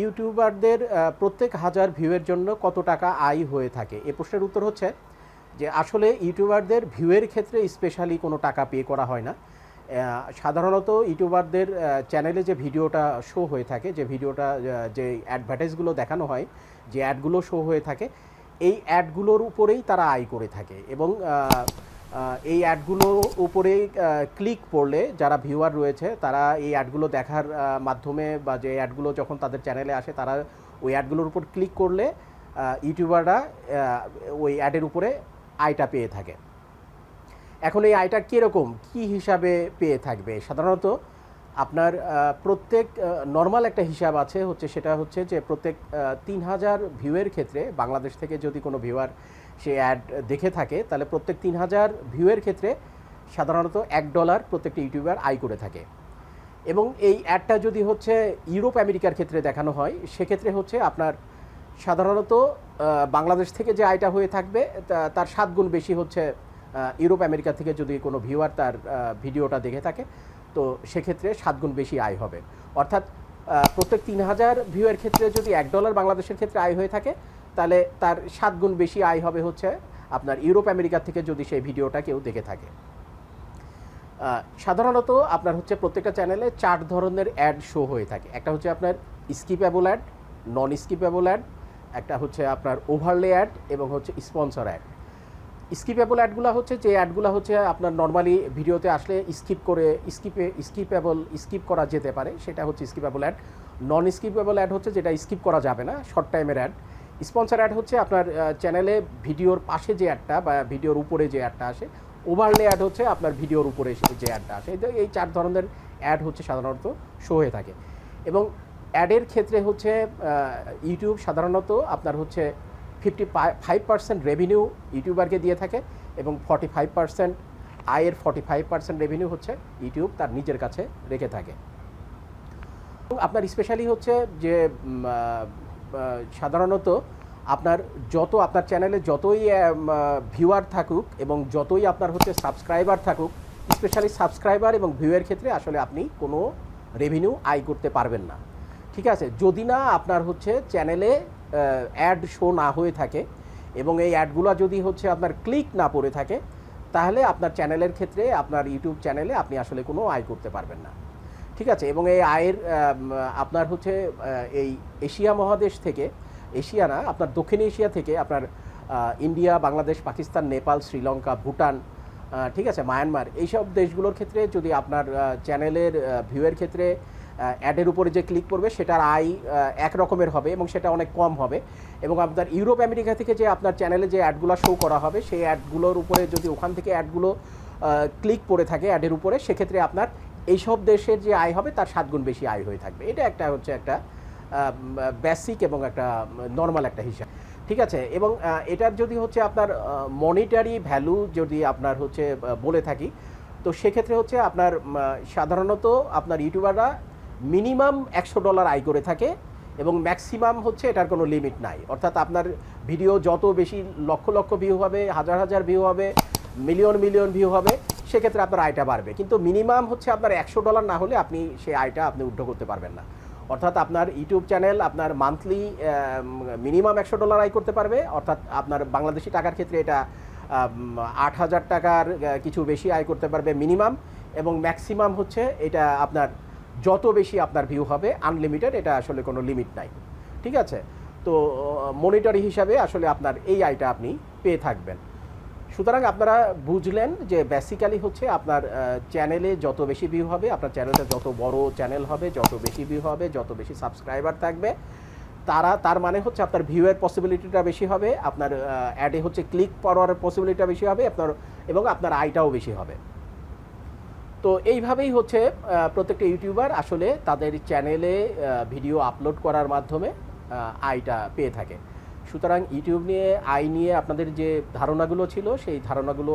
ইউটিউবারদের প্রত্যেক হাজার ভিউয়ের জন্য কত টাকা আয় হয়ে থাকে? এ প্রশ্নের উত্তর হচ্ছে যে আসলে ইউটিউবারদের ভিউয়ের ক্ষেত্রে স্পেশালি কোনো টাকা পে করা হয় না। সাধারণত ইউটিউবারদের চ্যানেলে যে ভিডিওটা শো হয়ে থাকে, যে ভিডিওটা যে অ্যাডভার্টাইজগুলো দেখানো হয়, যে অ্যাডগুলো শো হয়ে থাকে, এই অ্যাডগুলোর উপরেই তারা আয় করে থাকে এবং এই অ্যাডগুলোর উপরে ক্লিক করলে যারা ভিউয়ার রয়েছে, তারা এই অ্যাডগুলো দেখার মাধ্যমে বা যে অ্যাডগুলো যখন তাদের চ্যানেলে আসে, তারা ওই অ্যাডগুলোর উপর ক্লিক করলে ইউটিউবাররা ওই অ্যাডের উপরে আয়টা পেয়ে থাকে। এখন এই আয়টা কীরকম? কী হিসাবে পেয়ে থাকবে? সাধারণত আপনার প্রত্যেক নর্মাল একটা হিসাব আছে হচ্ছে, সেটা হচ্ছে যে প্রত্যেক তিন হাজার ভিউয়ের ক্ষেত্রে বাংলাদেশ থেকে যদি কোনো ভিউয়ার সে অ্যাড দেখে থাকে, তাহলে প্রত্যেক তিন হাজার ভিউয়ের ক্ষেত্রে সাধারণত এক ডলার প্রত্যেকটি ইউটিউবার আয় করে থাকে। এবং এই অ্যাডটা যদি হচ্ছে ইউরোপ আমেরিকার ক্ষেত্রে দেখানো হয়, সেক্ষেত্রে হচ্ছে আপনার সাধারণত বাংলাদেশ থেকে যে আয়টা হয়ে থাকবে তার সাত গুণ বেশি হচ্ছে ইউরোপ আমেরিকা থেকে যদি কোনো ভিউয়ার তার ভিডিওটা দেখে থাকে, তো সেক্ষেত্রে সাত গুণ বেশি আয় হবে। অর্থাৎ প্রত্যেক তিন হাজার ভিউয়ের ক্ষেত্রে যদি এক ডলার বাংলাদেশের ক্ষেত্রে আয় হয়ে থাকে তাহলে তার সাত গুণ বেশি আয় হবে হচ্ছে আপনার ইউরোপ, আমেরিকা থেকে যদি সেই ভিডিওটা কেউ দেখে থাকে। সাধারণত আপনার হচ্ছে প্রত্যেকটা চ্যানেলে চার ধরনের অ্যাড শো হয়ে থাকে। একটা হচ্ছে আপনার skippable ad non skippable ad, একটা হচ্ছে আপনার ওভারলে অ্যাড এবং হচ্ছে স্পন্সর অ্যাড। স্কিপেবল অ্যাডগুলো হচ্ছে যে অ্যাডগুলো হচ্ছে আপনার নর্মালি ভিডিওতে আসলে স্কিপ করে, স্কিপে, স্কিপেবল, স্কিপ করা যেতে পারে। সেটা হচ্ছে skippable ad. Non skippable ad হচ্ছে যেটা স্কিপ করা যাবে না শর্ট টাইমের অ্যাড। স্পন্সর অ্যাড হচ্ছে আপনার চ্যানেলে ভিডিওর পাশে যে অ্যাডটা বা ভিডিওর উপরে যে অ্যাডটা আসে ওভারলে অ্যাড হচ্ছে আপনার ভিডিওর উপরে যে অ্যাডটা আসে। এই চার ধরনের অ্যাড হচ্ছে সাধারণত শো হয়ে থাকে। এবং অ্যাডের ক্ষেত্রে হচ্ছে ইউটিউব সাধারণত আপনার হচ্ছে ফিফটি ফাইভ পার্সেন্ট রেভিনিউ ইউটিউবারকে দিয়ে থাকে এবং ফর্টি ফাইভ পার্সেন্ট আয়ের ফর্টি ফাইভ পার্সেন্ট রেভিনিউ হচ্ছে ইউটিউব তার নিজের কাছে রেখে থাকে। আপনার স্পেশালি হচ্ছে যে সাধারণত আপনার যত আপনার চ্যানেলে যতই ভিউয়ার থাকুক এবং যতই আপনার হচ্ছে সাবস্ক্রাইবার থাকুক স্পেশালি সাবস্ক্রাইবার এবং ভিউয়ের ক্ষেত্রে আসলে আপনি কোনো রেভিনিউ আয় করতে পারবেন না। ঠিক আছে? যদি না আপনার হচ্ছে চ্যানেলে অ্যাড শো না হয়ে থাকে এবং এই অ্যাডগুলো যদি হচ্ছে আপনার ক্লিক না পড়ে থাকে, তাহলে আপনার চ্যানেলের ক্ষেত্রে, আপনার ইউটিউব চ্যানেলে আপনি আসলে কোনো আয় করতে পারবেন না। ঠিক আছে? এবং এই আয়ের আপনার হচ্ছে এই এশিয়া মহাদেশ থেকে এশিয়া না আপনার দক্ষিণ এশিয়া থেকে আপনার ইন্ডিয়া, বাংলাদেশ, পাকিস্তান, নেপাল, শ্রীলঙ্কা, ভুটান ঠিক আছে? মায়ানমার, এইসব দেশগুলোর ক্ষেত্রে যদি আপনার চ্যানেলের ভিউয়ের ক্ষেত্রে অ্যাডের উপরে যে ক্লিক করবে, সেটার আয় এক রকমের হবে এবং সেটা অনেক কম হবে। এবং আপনার ইউরোপ, আমেরিকা থেকে যে আপনার চ্যানেলে যে অ্যাডগুলো শো করা হবে, সেই অ্যাডগুলোর উপরে যদি ওখান থেকে অ্যাডগুলো ক্লিক পড়ে থাকে অ্যাডের উপরে, সেক্ষেত্রে আপনার এইসব দেশের যে আয় হবে, তার সাত গুণ বেশি আয় হয়ে থাকবে। এটা একটা হচ্ছে একটা বেসিক এবং একটা নর্মাল একটা হিসাব। ঠিক আছে? এবং এটার যদি হচ্ছে আপনার মনিটারি ভ্যালু যদি আপনার হচ্ছে বলে থাকি, তো সেক্ষেত্রে হচ্ছে আপনার সাধারণত আপনার ইউটিউবাররা মিনিমাম একশো ডলার আয় করে থাকে এবং ম্যাক্সিমাম হচ্ছে এটার কোনো লিমিট নাই। অর্থাৎ আপনার ভিডিও যত বেশি লক্ষ লক্ষ ভিউ হবে, হাজার হাজার ভিউ হবে মিলিয়ন মিলিয়ন ভিউ হবে সেক্ষেত্রে আপনার আয়টা বাড়বে। কিন্তু মিনিমাম হচ্ছে আপনার একশো ডলার না হলে আপনি সেই আয়টা আপনি উদ্ধ করতে পারবেন না। অর্থাৎ আপনার ইউটিউব চ্যানেল আপনার মান্থলি মিনিমাম একশো ডলার আয় করতে পারবে। অর্থাৎ আপনার বাংলাদেশি টাকার ক্ষেত্রে এটা আট হাজার টাকার কিছু বেশি আয় করতে পারবে মিনিমাম। এবং ম্যাক্সিমাম হচ্ছে এটা আপনার যত বেশি আপনার ভিউ হবে আনলিমিটেড এটা আসলে কোনো লিমিট নাই। ঠিক আছে? তো মনিটরি হিসাবে আসলে আপনার এই আয়টা আপনি পেয়ে থাকবেন। সুতরাং আপনারা বুঝলেন যে বেসিক্যালি হচ্ছে আপনার চ্যানেলে যত বেশি ভিউ হবে, আপনার চ্যানেলটা যত বড় চ্যানেল হবে, যত বেশি ভিউ হবে, যত বেশি সাবস্ক্রাইবার থাকবে, তারা, তার মানে হচ্ছে আপনার ভিউয়ের পসিবিলিটিটা বেশি হবে, আপনার অ্যাডে হচ্ছে ক্লিক পাওয়ার পসিবিলিটিটা বেশি হবে, আপনার, এবং আপনার আয়টাও বেশি হবে। তো এইভাবেই হচ্ছে প্রত্যেকটা ইউটিউবার আসলে তাদের চ্যানেলে ভিডিও আপলোড করার মাধ্যমে আয়টা পেয়ে থাকে। সুতরাং ইউটিউব নিয়ে, আই নিয়ে আপনাদের যে ধারণাগুলো ছিল, সেই ধারণাগুলো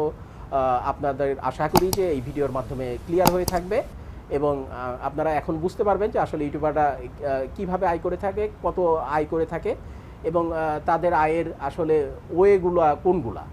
আপনাদের আশা করি যে এই ভিডিওর মাধ্যমে ক্লিয়ার হয়ে থাকবে এবং আপনারা এখন বুঝতে পারবেন যে আসলে ইউটিউবাররা কীভাবে আয় করে থাকে, কত আয় করে থাকে এবং তাদের আয়ের আসলে ওয়েগুলো কোনগুলা।